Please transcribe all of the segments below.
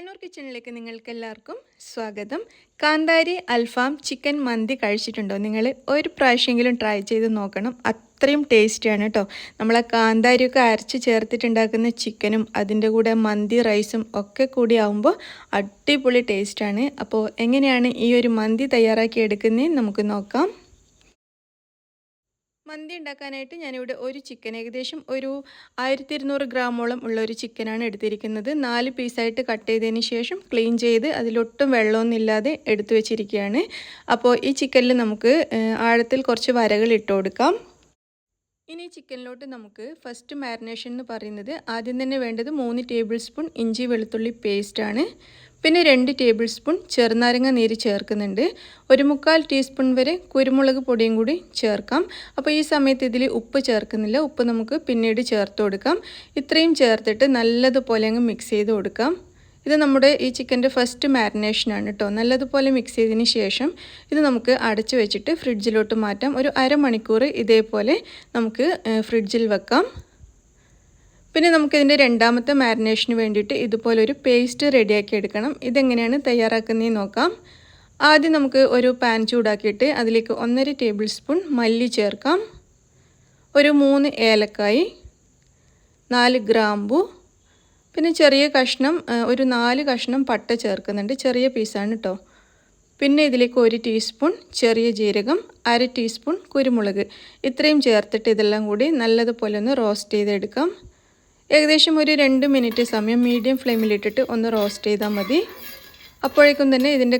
കണ്ണൂർ കിച്ചണിലേക്ക് നിങ്ങൾക്ക് എല്ലാവർക്കും സ്വാഗതം. കാന്താരി അൽഫാം ചിക്കൻ മന്തി കഴിച്ചിട്ടുണ്ടോ? നിങ്ങൾ ഒരു പ്രാവശ്യമെങ്കിലും ട്രൈ ചെയ്ത് നോക്കണം. അത്രയും ടേസ്റ്റിയാണ് കേട്ടോ നമ്മളെ കാന്താരിയൊക്കെ അരച്ച് ചേർത്തിട്ടുണ്ടാക്കുന്ന ചിക്കനും അതിന്റെ കൂടെ മന്തി റൈസും ഒക്കെ കൂടി ആവുമ്പോൾ അടിപൊളി ടേസ്റ്റാണ്. അപ്പോൾ എങ്ങനെയാണ് ഈ ഒരു മന്തി തയ്യാറാക്കി എടുക്കുന്നതെന്ന് നമുക്ക് നോക്കാം. മന്തി ഉണ്ടാക്കാനായിട്ട് ഞാനിവിടെ ഒരു ചിക്കൻ ഏകദേശം ഒരു ആയിരത്തി ഇരുന്നൂറ് ഗ്രാമോളം ഉള്ള ഒരു ചിക്കനാണ് എടുത്തിരിക്കുന്നത്. നാല് പീസായിട്ട് കട്ട് ചെയ്തതിന് ശേഷം ക്ലീൻ ചെയ്ത് അതിലൊട്ടും വെള്ളമൊന്നുമില്ലാതെ എടുത്തു വെച്ചിരിക്കുകയാണ്. അപ്പോൾ ഈ ചിക്കനിൽ നമുക്ക് ആഴത്തിൽ കുറച്ച് വരകൾ ഇട്ട് കൊടുക്കാം. ഇനി ചിക്കനിലോട്ട് നമുക്ക് ഫസ്റ്റ് മാരിനേഷൻ എന്ന് പറയുന്നത് ആദ്യം തന്നെ വേണ്ടത് മൂന്ന് ടേബിൾ സ്പൂൺ ഇഞ്ചി വെളുത്തുള്ളി പേസ്റ്റാണ് പിന്നെ രണ്ട് ടേബിൾ സ്പൂൺ ചെറുനാരങ്ങ നീര് ചേർക്കുന്നുണ്ട്. ഒരു മുക്കാൽ ടീസ്പൂൺ വരെ കുരുമുളക് പൊടിയും കൂടി ചേർക്കാം. അപ്പോൾ ഈ സമയത്ത് ഇതിൽ ഉപ്പ് ചേർക്കുന്നില്ല. ഉപ്പ് നമുക്ക് പിന്നീട് ചേർത്ത് കൊടുക്കാം. ഇത്രയും ചേർത്തിട്ട് നല്ലതുപോലെ അങ്ങ് മിക്സ് ചെയ്ത് കൊടുക്കാം. ഇത് നമ്മുടെ ഈ ചിക്കന്റെ ഫസ്റ്റ് മാരിനേഷനാണ് കേട്ടോ നല്ലതുപോലെ മിക്സ് ചെയ്തതിന് ശേഷം ഇത് നമുക്ക് അടച്ചു വെച്ചിട്ട് ഫ്രിഡ്ജിലോട്ട് മാറ്റാം. ഒരു അരമണിക്കൂർ ഇതേപോലെ നമുക്ക് ഫ്രിഡ്ജിൽ വെക്കാം. പിന്നെ നമുക്കിതിന്റെ രണ്ടാമത്തെ മാരിനേഷന് വേണ്ടിയിട്ട് ഇതുപോലൊരു പേസ്റ്റ് റെഡിയാക്കി എടുക്കണം. ഇതെങ്ങനെയാണ് തയ്യാറാക്കുന്നതെന്ന് നോക്കാം. ആദ്യം നമുക്ക് ഒരു പാൻ ചൂടാക്കിയിട്ട് അതിലേക്ക് ഒന്നര ടേബിൾ സ്പൂൺ മല്ലി ചേർക്കാം. ഒരു മൂന്ന് ഏലക്കായി നാല് ഗ്രാമ്പു പിന്നെ ചെറിയ കഷ്ണം ഒരു നാല് കഷ്ണം പട്ട ചേർക്കുന്നുണ്ട്. ചെറിയ പീസാണ് കേട്ടോ പിന്നെ ഇതിലേക്ക് ഒരു ടീസ്പൂൺ ചെറിയ ജീരകം അര ടീസ്പൂൺ കുരുമുളക്. ഇത്രയും ചേർത്തിട്ട് ഇതെല്ലാം കൂടി നല്ലതുപോലെ ഒന്ന് റോസ്റ്റ് ചെയ്തെടുക്കാം. ഏകദേശം ഒരു രണ്ട് മിനിറ്റ് സമയം മീഡിയം ഫ്ലെയിമിലിട്ടിട്ട് ഒന്ന് റോസ്റ്റ് ചെയ്താൽ മതി. അപ്പോഴേക്കും തന്നെ ഇതിന്റെ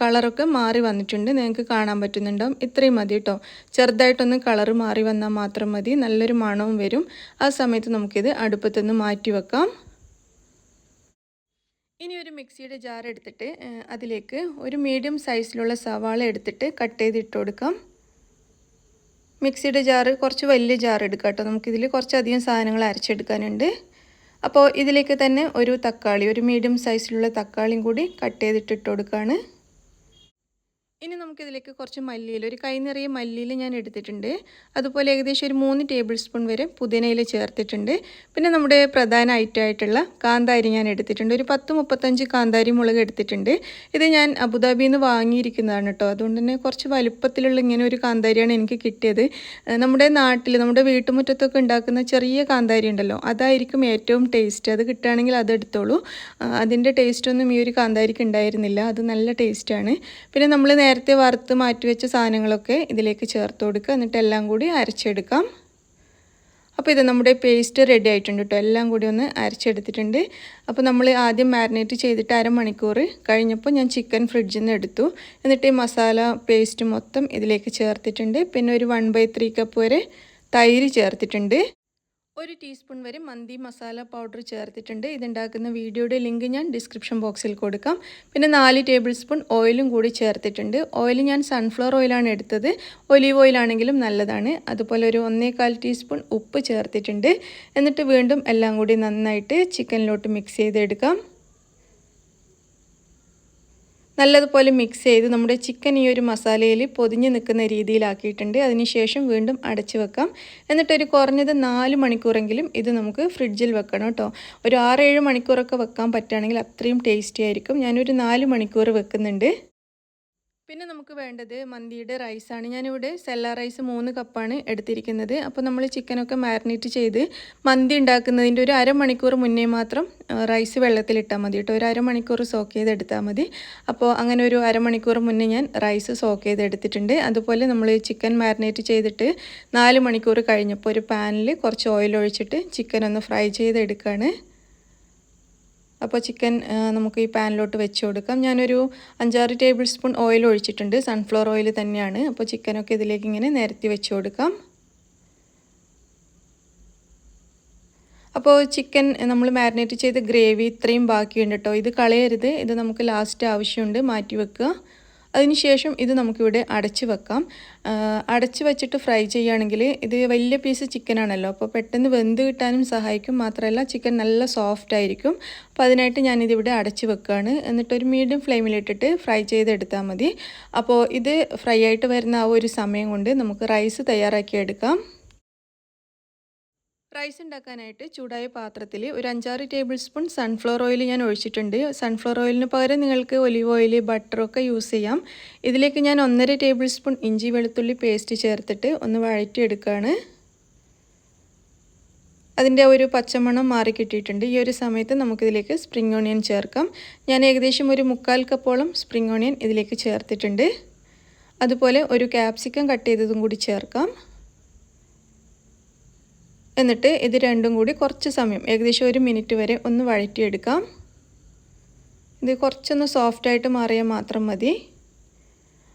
കളറൊക്കെ മാറി വന്നിട്ടുണ്ട്. നിങ്ങൾക്ക് കാണാൻ പറ്റുന്നുണ്ടാവും. ഇത്രയും മതി കേട്ടോ ചെറുതായിട്ടൊന്ന് കളറ് മാറി വന്നാൽ മാത്രം മതി. നല്ലൊരു മണവും വരും. ആ സമയത്ത് നമുക്കിത് അടുപ്പത്തുനിന്ന് മാറ്റി വെക്കാം. ഇനി ഒരു മിക്സിയുടെ ജാർ എടുത്തിട്ട് അതിലേക്ക് ഒരു മീഡിയം സൈസിലുള്ള സവാള എടുത്തിട്ട് കട്ട് ചെയ്തിട്ട് കൊടുക്കാം. മിക്സിയുടെ ജാറ് കുറച്ച് വലിയ ജാർ എടുക്കാം കേട്ടോ. നമുക്കിതിൽ കുറച്ചധികം സാധനങ്ങൾ അരച്ചെടുക്കാനുണ്ട്. അപ്പോൾ ഇതിലേക്ക് തന്നെ ഒരു തക്കാളി ഒരു മീഡിയം സൈസിലുള്ള തക്കാളിയും കൂടി കട്ട് ചെയ്തിട്ടിട്ട് കൊടുക്കുകയാണ് ഇനി നമുക്കിതിലേക്ക് കുറച്ച് മല്ലിയിൽ ഒരു കൈ നിറയെ മല്ലിയിൽ ഞാൻ എടുത്തിട്ടുണ്ട്. അതുപോലെ ഏകദേശം ഒരു മൂന്ന് ടേബിൾ സ്പൂൺ വരെ പുതിനയിൽ ചേർത്തിട്ടുണ്ട്. പിന്നെ നമ്മുടെ പ്രധാന ഐറ്റമായിട്ടുള്ള കാന്താരി ഞാൻ എടുത്തിട്ടുണ്ട്. ഒരു പത്ത് മുപ്പത്തഞ്ച് കാന്താരി മുളക് എടുത്തിട്ടുണ്ട്. ഇത് ഞാൻ അബുദാബിയിൽ നിന്ന് വാങ്ങിയിരിക്കുന്നതാണ് കേട്ടോ. അതുകൊണ്ട് തന്നെ കുറച്ച് വലുപ്പത്തിലുള്ള ഇങ്ങനെ ഒരു കാന്താരിയാണ് എനിക്ക് കിട്ടിയത്. നമ്മുടെ നാട്ടിൽ നമ്മുടെ വീട്ടുമുറ്റത്തൊക്കെ ഉണ്ടാക്കുന്ന ചെറിയ കാന്താരി ഉണ്ടല്ലോ അതായിരിക്കും ഏറ്റവും ടേസ്റ്റ് അത് കിട്ടുകയാണെങ്കിൽ അത് എടുത്തോളൂ. അതിന്റെ ടേസ്റ്റൊന്നും ഈ ഒരു കാന്താരിക്ക് ഉണ്ടായിരുന്നില്ല. അത് നല്ല ടേസ്റ്റാണ് പിന്നെ നമ്മൾ നേരത്തെ വറുത്ത് മാറ്റിവെച്ച സാധനങ്ങളൊക്കെ ഇതിലേക്ക് ചേർത്ത് കൊടുക്കുക. എന്നിട്ട് എല്ലാം കൂടി അരച്ചെടുക്കാം. അപ്പോൾ ഇത് നമ്മുടെ പേസ്റ്റ് റെഡി ആയിട്ടുണ്ട് കേട്ടോ. എല്ലാം കൂടി ഒന്ന് അരച്ചെടുത്തിട്ടുണ്ട്. അപ്പോൾ നമ്മൾ ആദ്യം മാരിനേറ്റ് ചെയ്തിട്ട് അരമണിക്കൂർ കഴിഞ്ഞപ്പോൾ ഞാൻ ചിക്കൻ ഫ്രിഡ്ജിൽ നിന്ന് എടുത്തു. എന്നിട്ട് ഈ മസാല പേസ്റ്റ് മൊത്തം ഇതിലേക്ക് ചേർത്തിട്ടുണ്ട്. പിന്നെ ഒരു വൺ ബൈ ത്രീ കപ്പ് വരെ തൈര് ചേർത്തിട്ടുണ്ട്. ഒരു ടീസ്പൂൺ വരെ മന്തി മസാല പൗഡർ ചേർത്തിട്ടുണ്ട്. ഇതുണ്ടാക്കുന്ന വീഡിയോയുടെ ലിങ്ക് ഞാൻ ഡിസ്ക്രിപ്ഷൻ ബോക്സിൽ കൊടുക്കാം. പിന്നെ നാല് ടേബിൾ സ്പൂൺ ഓയിലും കൂടി ചേർത്തിട്ടുണ്ട്. ഓയിൽ ഞാൻ സൺഫ്ലവർ ഓയിലാണ് എടുത്തത്. ഒലീവ് ഓയിലാണെങ്കിലും നല്ലതാണ്. അതുപോലെ ഒരു ഒന്നേകാൽ ടീസ്പൂൺ ഉപ്പ് ചേർത്തിട്ടുണ്ട്. എന്നിട്ട് വീണ്ടും എല്ലാം കൂടി നന്നായിട്ട് ചിക്കനിലോട്ട് മിക്സ് ചെയ്തെടുക്കാം. നല്ലതുപോലെ മിക്സ് ചെയ്ത് നമ്മുടെ ചിക്കൻ ഈ ഒരു മസാലയിൽ പൊതിഞ്ഞ് നിൽക്കുന്ന രീതിയിലാക്കിയിട്ടുണ്ട്. അതിനുശേഷം വീണ്ടും അടച്ച് വെക്കാം. എന്നിട്ടൊരു കുറഞ്ഞത് നാല് മണിക്കൂറെങ്കിലും ഇത് നമുക്ക് ഫ്രിഡ്ജിൽ വെക്കണം കേട്ടോ. ഒരു ആറേഴ് മണിക്കൂറൊക്കെ വെക്കാൻ പറ്റുകയാണെങ്കിൽ അത്രയും ടേസ്റ്റി ആയിരിക്കും. ഞാനൊരു നാല് മണിക്കൂർ വെക്കുന്നുണ്ട്. പിന്നെ നമുക്ക് വേണ്ടത് മന്തിയുടെ റൈസാണ്. ഞാനിവിടെ സെല്ല റൈസ് മൂന്ന് കപ്പാണ് എടുത്തിരിക്കുന്നത്. അപ്പോൾ നമ്മൾ ചിക്കനൊക്കെ മാരിനേറ്റ് ചെയ്ത് മന്തി ഉണ്ടാക്കുന്നതിന്റെ ഒരു അരമണിക്കൂർ മുന്നേ മാത്രം റൈസ് വെള്ളത്തിലിട്ടാൽ മതി കേട്ടോ. ഒരു അരമണിക്കൂർ സോക്ക് ചെയ്തെടുത്താൽ മതി. അപ്പോൾ അങ്ങനെ ഒരു അരമണിക്കൂർ മുന്നേ ഞാൻ റൈസ് സോക്ക് ചെയ്തെടുത്തിട്ടുണ്ട്. അതുപോലെ നമ്മൾ ചിക്കൻ മാരിനേറ്റ് ചെയ്തിട്ട് നാല് മണിക്കൂർ കഴിഞ്ഞപ്പോൾ ഒരു പാനിൽ കുറച്ച് ഓയിൽ ഒഴിച്ചിട്ട് ചിക്കൻ ഒന്ന് ഫ്രൈ ചെയ്തെടുക്കുകയാണ്. അപ്പോൾ ചിക്കൻ നമുക്ക് ഈ പാനിലോട്ട് വെച്ച് കൊടുക്കാം. ഞാനൊരു അഞ്ചാറ് ടേബിൾ സ്പൂൺ ഓയിൽ ഒഴിച്ചിട്ടുണ്ട്. സൺഫ്ലവർ ഓയിൽ തന്നെയാണ്. അപ്പോൾ ചിക്കനൊക്കെ ഇതിലേക്ക് ഇങ്ങനെ നിരത്തി വെച്ച് കൊടുക്കാം. അപ്പോൾ ചിക്കൻ നമ്മൾ മാരിനേറ്റ് ചെയ്ത് ഗ്രേവി ഇത്രയും ബാക്കിയുണ്ട് കേട്ടോ. ഇത് കളയരുത്. ഇത് നമുക്ക് ലാസ്റ്റ് ആവശ്യമുണ്ട്. മാറ്റി വെക്കുക. അതിനുശേഷം ഇത് നമുക്കിവിടെ അടച്ച് വെക്കാം. അടച്ച് വെച്ചിട്ട് ഫ്രൈ ചെയ്യുകയാണെങ്കിൽ ഇത് വലിയ പീസ് ചിക്കനാണല്ലോ അപ്പോൾ പെട്ടെന്ന് വെന്ത് കിട്ടാനും സഹായിക്കും. മാത്രമല്ല ചിക്കൻ നല്ല സോഫ്റ്റ് ആയിരിക്കും. അപ്പോൾ അതിനായിട്ട് ഞാനിതിവിടെ അടച്ച് വെക്കുകയാണ്. എന്നിട്ടൊരു മീഡിയം ഫ്ലെയിമിലിട്ടിട്ട് ഫ്രൈ ചെയ്തെടുത്താൽ മതി. അപ്പോൾ ഇത് ഫ്രൈ ആയിട്ട് വരുന്ന ആ ഒരു സമയം കൊണ്ട് നമുക്ക് റൈസ് തയ്യാറാക്കി എടുക്കാം. റൈസ് ഉണ്ടാക്കാനായിട്ട് ചൂടായ പാത്രത്തിൽ ഒരു അഞ്ചാറ് ടേബിൾ സ്പൂൺ സൺഫ്ലവർ ഓയിൽ ഞാൻ ഒഴിച്ചിട്ടുണ്ട്. സൺഫ്ലവർ ഓയിലിന് പകരം നിങ്ങൾക്ക് ഒലിവ് ഓയിൽ ബട്ടറൊക്കെ യൂസ് ചെയ്യാം. ഇതിലേക്ക് ഞാൻ ഒന്നര ടേബിൾ സ്പൂൺ ഇഞ്ചി വെളുത്തുള്ളി പേസ്റ്റ് ചേർത്തിട്ട് ഒന്ന് വഴറ്റിയെടുക്കുകയാണ് അതിന്റെ ഒരു പച്ചമണം മാറി കിട്ടിയിട്ടുണ്ട്. ഈ ഒരു സമയത്ത് നമുക്കിതിലേക്ക് സ്പ്രിംഗ് ഓണിയൻ ചേർക്കാം. ഞാൻ ഏകദേശം ഒരു മുക്കാൽ കപ്പോളം സ്പ്രിംഗ് ഓണിയൻ ഇതിലേക്ക് ചേർത്തിട്ടുണ്ട്. അതുപോലെ ഒരു ക്യാപ്സിക്കം കട്ട് ചെയ്തതും കൂടി ചേർക്കാം. എന്നിട്ട് ഇത് രണ്ടും കൂടി കുറച്ച് സമയം ഏകദേശം ഒരു മിനിറ്റ് വരെ ഒന്ന് വഴറ്റിയെടുക്കാം. ഇത് കുറച്ചൊന്ന് സോഫ്റ്റായിട്ട് മാറിയാൽ മാത്രം മതി.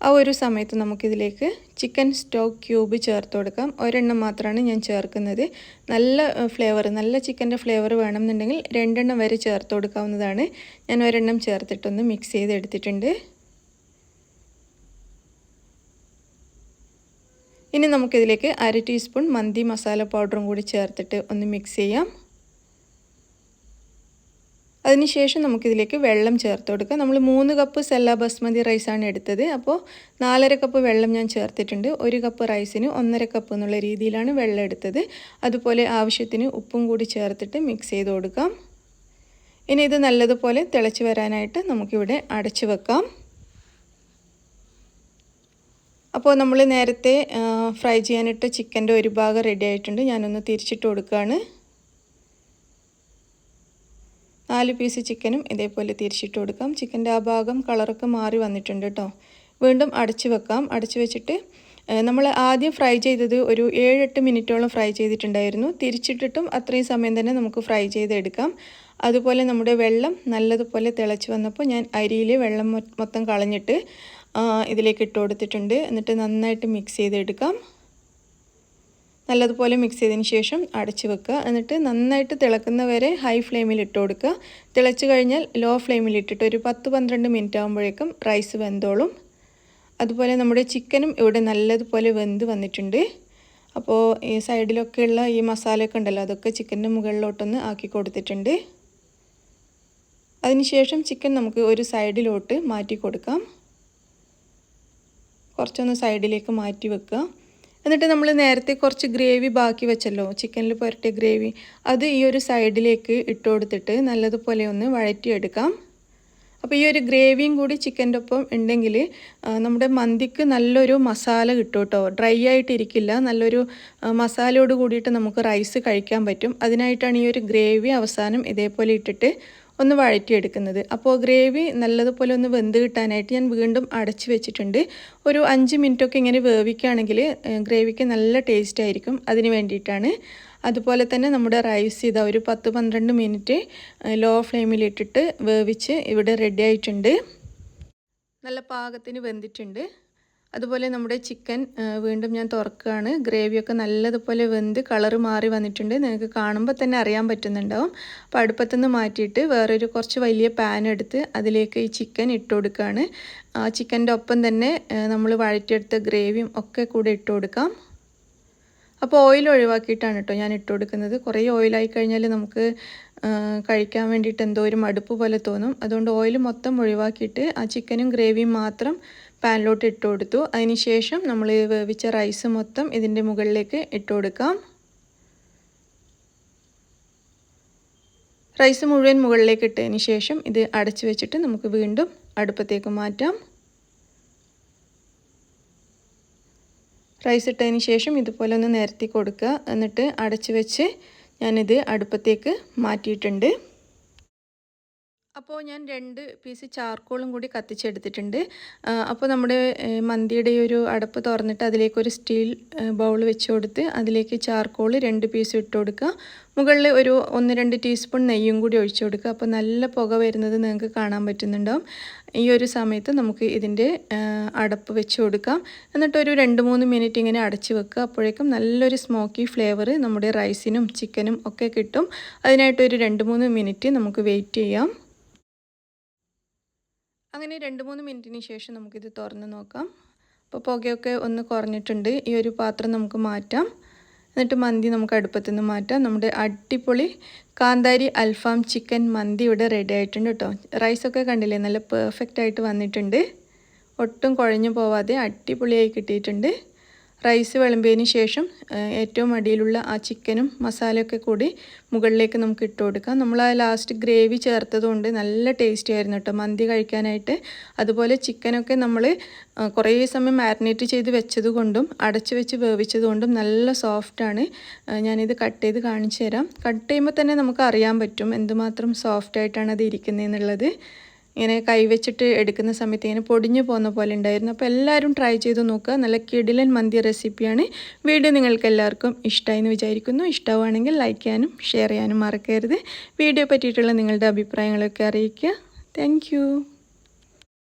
ആ ഒരു സമയത്ത് നമുക്കിതിലേക്ക് ചിക്കൻ സ്റ്റോക്ക് ക്യൂബ് ചേർത്ത് കൊടുക്കാം. ഒരെണ്ണം മാത്രമാണ് ഞാൻ ചേർക്കുന്നത്. നല്ല ഫ്ലേവർ നല്ല ചിക്കന്റെ ഫ്ലേവർ വേണമെന്നുണ്ടെങ്കിൽ രണ്ടെണ്ണം വരെ ചേർത്ത് കൊടുക്കാവുന്നതാണ്. ഞാൻ ഒരെണ്ണം ചേർത്തിട്ടൊന്ന് മിക്സ് ചെയ്ത് ഇനി നമുക്കിതിലേക്ക് അര ടീസ്പൂൺ മന്തി മസാല പൗഡറും കൂടി ചേർത്തിട്ട് ഒന്ന് മിക്സ് ചെയ്യാം. അതിനുശേഷം നമുക്കിതിലേക്ക് വെള്ളം ചേർത്ത് കൊടുക്കാം. നമ്മൾ മൂന്ന് കപ്പ് സെല്ല ബസ്മതി റൈസാണ് എടുത്തത്. അപ്പോൾ നാലര കപ്പ് വെള്ളം ഞാൻ ചേർത്തിട്ടുണ്ട്. ഒരു കപ്പ് റൈസിന് ഒന്നര കപ്പ് എന്നുള്ള രീതിയിലാണ് വെള്ളം എടുത്തത്. അതുപോലെ ആവശ്യത്തിന് ഉപ്പും കൂടി ചേർത്തിട്ട് മിക്സ് ചെയ്ത് കൊടുക്കാം. ഇനി ഇത് നല്ലതുപോലെ തിളച്ച് വരാനായിട്ട് നമുക്കിവിടെ അടച്ചു വെക്കാം. അപ്പോൾ നമ്മൾ നേരത്തെ ഫ്രൈ ചെയ്യാനിട്ട് ചിക്കന്റെ ഒരു ഭാഗം റെഡി ആയിട്ടുണ്ട്. ഞാനൊന്ന് തിരിച്ചിട്ട് കൊടുക്കുകയാണ്. നാല് പീസ് ചിക്കനും ഇതേപോലെ തിരിച്ചിട്ട് കൊടുക്കാം. ചിക്കന്റെ ആ ഭാഗം കളറൊക്കെ മാറി വന്നിട്ടുണ്ട് കേട്ടോ വീണ്ടും അടച്ചു വെക്കാം. അടച്ചു വെച്ചിട്ട് നമ്മൾ ആദ്യം ഫ്രൈ ചെയ്തത് ഒരു ഏഴെട്ട് മിനിറ്റോളം ഫ്രൈ ചെയ്തിട്ടുണ്ടായിരുന്നു. തിരിച്ചിട്ടിട്ടും അത്രയും സമയം തന്നെ നമുക്ക് ഫ്രൈ ചെയ്തെടുക്കാം. അതുപോലെ നമ്മുടെ വെള്ളം നല്ലതുപോലെ തിളച്ച് വന്നപ്പോൾ ഞാൻ അരിയിൽ വെള്ളം മൊത്തം കളഞ്ഞിട്ട് ഇതിലേക്ക് ഇട്ട് കൊടുത്തിട്ടുണ്ട്. എന്നിട്ട് നന്നായിട്ട് മിക്സ് ചെയ്തെടുക്കാം. നല്ലതുപോലെ മിക്സ് ചെയ്തതിന് ശേഷം അടച്ച് വെക്കുക. എന്നിട്ട് നന്നായിട്ട് തിളക്കുന്ന വരെ ഹൈ ഫ്ലെയിമിൽ ഇട്ട് കൊടുക്കുക. തിളച്ച് കഴിഞ്ഞാൽ ലോ ഫ്ലെയിമിൽ ഇട്ടിട്ട് ഒരു പത്ത് പന്ത്രണ്ട് മിനിറ്റ് ആകുമ്പോഴേക്കും റൈസ് വെന്തോളും. അതുപോലെ നമ്മുടെ ചിക്കനും ഇവിടെ നല്ലതുപോലെ വെന്ത് വന്നിട്ടുണ്ട്. അപ്പോൾ ഈ സൈഡിലൊക്കെയുള്ള ഈ മസാലയൊക്കെ ഉണ്ടല്ലോ അതൊക്കെ ചിക്കന്റെ മുകളിലോട്ടൊന്ന് ആക്കി കൊടുത്തിട്ടുണ്ട്. അതിനുശേഷം ചിക്കൻ നമുക്ക് ഒരു സൈഡിലോട്ട് മാറ്റി കൊടുക്കാം. കുറച്ചൊന്ന് സൈഡിലേക്ക് മാറ്റി വെക്കുക. എന്നിട്ട് നമ്മൾ നേരത്തെ കുറച്ച് ഗ്രേവി ബാക്കി വെച്ചല്ലോ ചിക്കനിൽ പുരട്ടിയ ഗ്രേവി. അത് ഈ ഒരു സൈഡിലേക്ക് ഇട്ട് കൊടുത്തിട്ട് നല്ലതുപോലെ ഒന്ന് വഴറ്റിയെടുക്കാം. അപ്പോൾ ഈ ഒരു ഗ്രേവിയും കൂടി ചിക്കന്റെ ഒപ്പം ഉണ്ടെങ്കിൽ നമ്മുടെ മന്തിക്ക് നല്ലൊരു മസാല കിട്ടും കേട്ടോ ഡ്രൈ ആയിട്ടിരിക്കില്ല നല്ലൊരു മസാലയോട് കൂടിയിട്ട് നമുക്ക് റൈസ് കഴിക്കാൻ പറ്റും. അതിനായിട്ടാണ് ഈ ഒരു ഗ്രേവി അവസാനം ഇതേപോലെ ഇട്ടിട്ട് ഒന്ന് വഴറ്റിയെടുക്കുന്നത്. അപ്പോൾ ഗ്രേവി നല്ലതുപോലെ ഒന്ന് വെന്ത് കിട്ടാനായിട്ട് ഞാൻ വീണ്ടും അടച്ച് വെച്ചിട്ടുണ്ട്. ഒരു അഞ്ച് മിനിറ്റൊക്കെ ഇങ്ങനെ വേവിക്കുകയാണെങ്കിൽ ഗ്രേവിക്ക് നല്ല ടേസ്റ്റ് ആയിരിക്കും. അതിന് വേണ്ടിയിട്ടാണ്. അതുപോലെ തന്നെ നമ്മുടെ റൈസ് ഇതാ ഒരു പത്ത് പന്ത്രണ്ട് മിനിറ്റ് ലോ ഫ്ലെയിമിലിട്ടിട്ട് വേവിച്ച് ഇവിടെ റെഡി ആയിട്ടുണ്ട്. നല്ല പാകത്തിന് വെന്തിട്ടുണ്ട്. അതുപോലെ നമ്മുടെ ചിക്കൻ വീണ്ടും ഞാൻ തുറക്കുകയാണ്. ഗ്രേവിയൊക്കെ നല്ലതുപോലെ വെന്ത് കളറ് മാറി വന്നിട്ടുണ്ട്. നിങ്ങൾക്ക് കാണുമ്പോൾ തന്നെ അറിയാൻ പറ്റുന്നുണ്ടാവും. അപ്പോൾ അടുപ്പത്തുനിന്ന് മാറ്റിയിട്ട് വേറൊരു കുറച്ച് വലിയ പാൻ എടുത്ത് അതിലേക്ക് ഈ ചിക്കൻ ഇട്ട് കൊടുക്കുകയാണ്. ആ ചിക്കന്റെ ഒപ്പം തന്നെ നമ്മൾ വഴറ്റിയെടുത്ത ഗ്രേവിയും ഒക്കെ കൂടെ ഇട്ട് കൊടുക്കാം. അപ്പോൾ ഓയിൽ ഒഴിവാക്കിയിട്ടാണ് കേട്ടോ ഞാൻ ഇട്ട് കൊടുക്കുന്നത്. കുറേ ഓയിലായി കഴിഞ്ഞാൽ നമുക്ക് കഴിക്കാൻ വേണ്ടിയിട്ട് എന്തോ ഒരു മടുപ്പ് പോലെ തോന്നും. അതുകൊണ്ട് ഓയിൽ മൊത്തം ഒഴിവാക്കിയിട്ട് ആ ചിക്കനും ഗ്രേവിയും മാത്രം പാനിലോട്ട് ഇട്ട് കൊടുത്തു. അതിനുശേഷം നമ്മൾ വേവിച്ച റൈസ് മൊത്തം ഇതിന്റെ മുകളിലേക്ക് ഇട്ട് കൊടുക്കാം. റൈസ് മുഴുവൻ മുകളിലേക്ക് ഇട്ടതിന് ശേഷം ഇത് അടച്ചു വെച്ചിട്ട് നമുക്ക് വീണ്ടും അടുപ്പത്തേക്ക് മാറ്റാം. റൈസ് ഇട്ടതിന് ശേഷം ഇതുപോലെ ഒന്ന് നിരത്തി കൊടുക്കുക. എന്നിട്ട് അടച്ചു വെച്ച് ഞാനിത് അടുപ്പത്തേക്ക് മാറ്റിയിട്ടുണ്ട്. അപ്പോൾ ഞാൻ രണ്ട് പീസ് ചാർക്കോളും കൂടി കത്തിച്ചെടുത്തിട്ടുണ്ട്. അപ്പോൾ നമ്മുടെ മന്തിയുടെ ഒരു അടപ്പ് തുറന്നിട്ട് അതിലേക്ക് ഒരു സ്റ്റീൽ ബൗൾ വെച്ച് കൊടുത്ത് അതിലേക്ക് ചാർക്കോൾ രണ്ട് പീസ് ഇട്ട് കൊടുക്കുക. മുകളിൽ ഒരു ഒന്ന് രണ്ട് ടീസ്പൂൺ നെയ്യും കൂടി ഒഴിച്ചു കൊടുക്കുക. അപ്പോൾ നല്ല പുക വരുന്നത് നിങ്ങൾക്ക് കാണാൻ പറ്റുന്നുണ്ടാവും. ഈ ഒരു സമയത്ത് നമുക്ക് ഇതിന്റെ അടപ്പ് വെച്ച് കൊടുക്കാം. എന്നിട്ട് ഒരു രണ്ട് മൂന്ന് മിനിറ്റ് ഇങ്ങനെ അടച്ച് വെക്കുക. അപ്പോഴേക്കും നല്ലൊരു സ്മോക്കി ഫ്ലേവർ നമ്മുടെ റൈസിനും ചിക്കനും ഒക്കെ കിട്ടും. അതിനായിട്ടൊരു രണ്ട് മൂന്ന് മിനിറ്റ് നമുക്ക് വെയിറ്റ് ചെയ്യാം. അങ്ങനെ രണ്ട് മൂന്ന് മിനിറ്റിന് ശേഷം നമുക്കിത് തുറന്ന് നോക്കാം. അപ്പോൾ പുകയൊക്കെ ഒന്ന് കുറഞ്ഞിട്ടുണ്ട്. ഈ ഒരു പാത്രം നമുക്ക് മാറ്റാം. എന്നിട്ട് മന്തി നമുക്ക് അടുപ്പത്തു നിന്ന് മാറ്റാം. നമ്മുടെ അടിപൊളി കാന്താരി അൽഫാം ചിക്കൻ മന്തി ഇവിടെ റെഡി ആയിട്ടുണ്ട് കേട്ടോ. റൈസൊക്കെ കണ്ടില്ലേ? നല്ല പെർഫെക്റ്റ് ആയിട്ട് വന്നിട്ടുണ്ട്. ഒട്ടും കുഴഞ്ഞു പോവാതെ അടിപൊളിയായി കിട്ടിയിട്ടുണ്ട്. റൈസ് വിളമ്പിയതിന് ശേഷം ഏറ്റവും അടിയിലുള്ള ആ ചിക്കനും മസാലയൊക്കെ കൂടി മുകളിലേക്ക് നമുക്ക് ഇട്ട് കൊടുക്കാം. നമ്മൾ ആ ലാസ്റ്റ് ഗ്രേവി ചേർത്തതുകൊണ്ട് നല്ല ടേസ്റ്റി ആയിരുന്നു കേട്ടോ മന്തി കഴിക്കാനായിട്ട്. അതുപോലെ ചിക്കനൊക്കെ നമ്മൾ കുറേ സമയം മാരിനേറ്റ് ചെയ്ത് വെച്ചതുകൊണ്ടും അടച്ച് വെച്ച് വേവിച്ചത് കൊണ്ടും നല്ല സോഫ്റ്റാണ് ഞാനിത് കട്ട് ചെയ്ത് കാണിച്ചു തരാം. കട്ട് ചെയ്യുമ്പോൾ തന്നെ നമുക്ക് അറിയാൻ പറ്റും എന്തുമാത്രം സോഫ്റ്റായിട്ടാണ് അത് ഇരിക്കുന്നതെന്നുള്ളത് ഇങ്ങനെ കൈവച്ചിട്ട് എടുക്കുന്ന സമയത്ത് ഇങ്ങനെ പൊടിഞ്ഞു പോകുന്ന പോലെ ഉണ്ടായിരുന്നു. അപ്പോൾ എല്ലാവരും ട്രൈ ചെയ്ത് നോക്കുക. നല്ല കിടിലൻ മന്തി റെസിപ്പിയാണ് വീഡിയോ നിങ്ങൾക്ക് എല്ലാവർക്കും ഇഷ്ടമായി എന്ന് വിചാരിക്കുന്നു. ഇഷ്ടമാണെങ്കിൽ ലൈക്ക് ചെയ്യാനും ഷെയർ ചെയ്യാനും മറക്കരുത്. വീഡിയോ പറ്റിയിട്ടുള്ള നിങ്ങളുടെ അഭിപ്രായങ്ങളൊക്കെ അറിയിക്കുക. താങ്ക്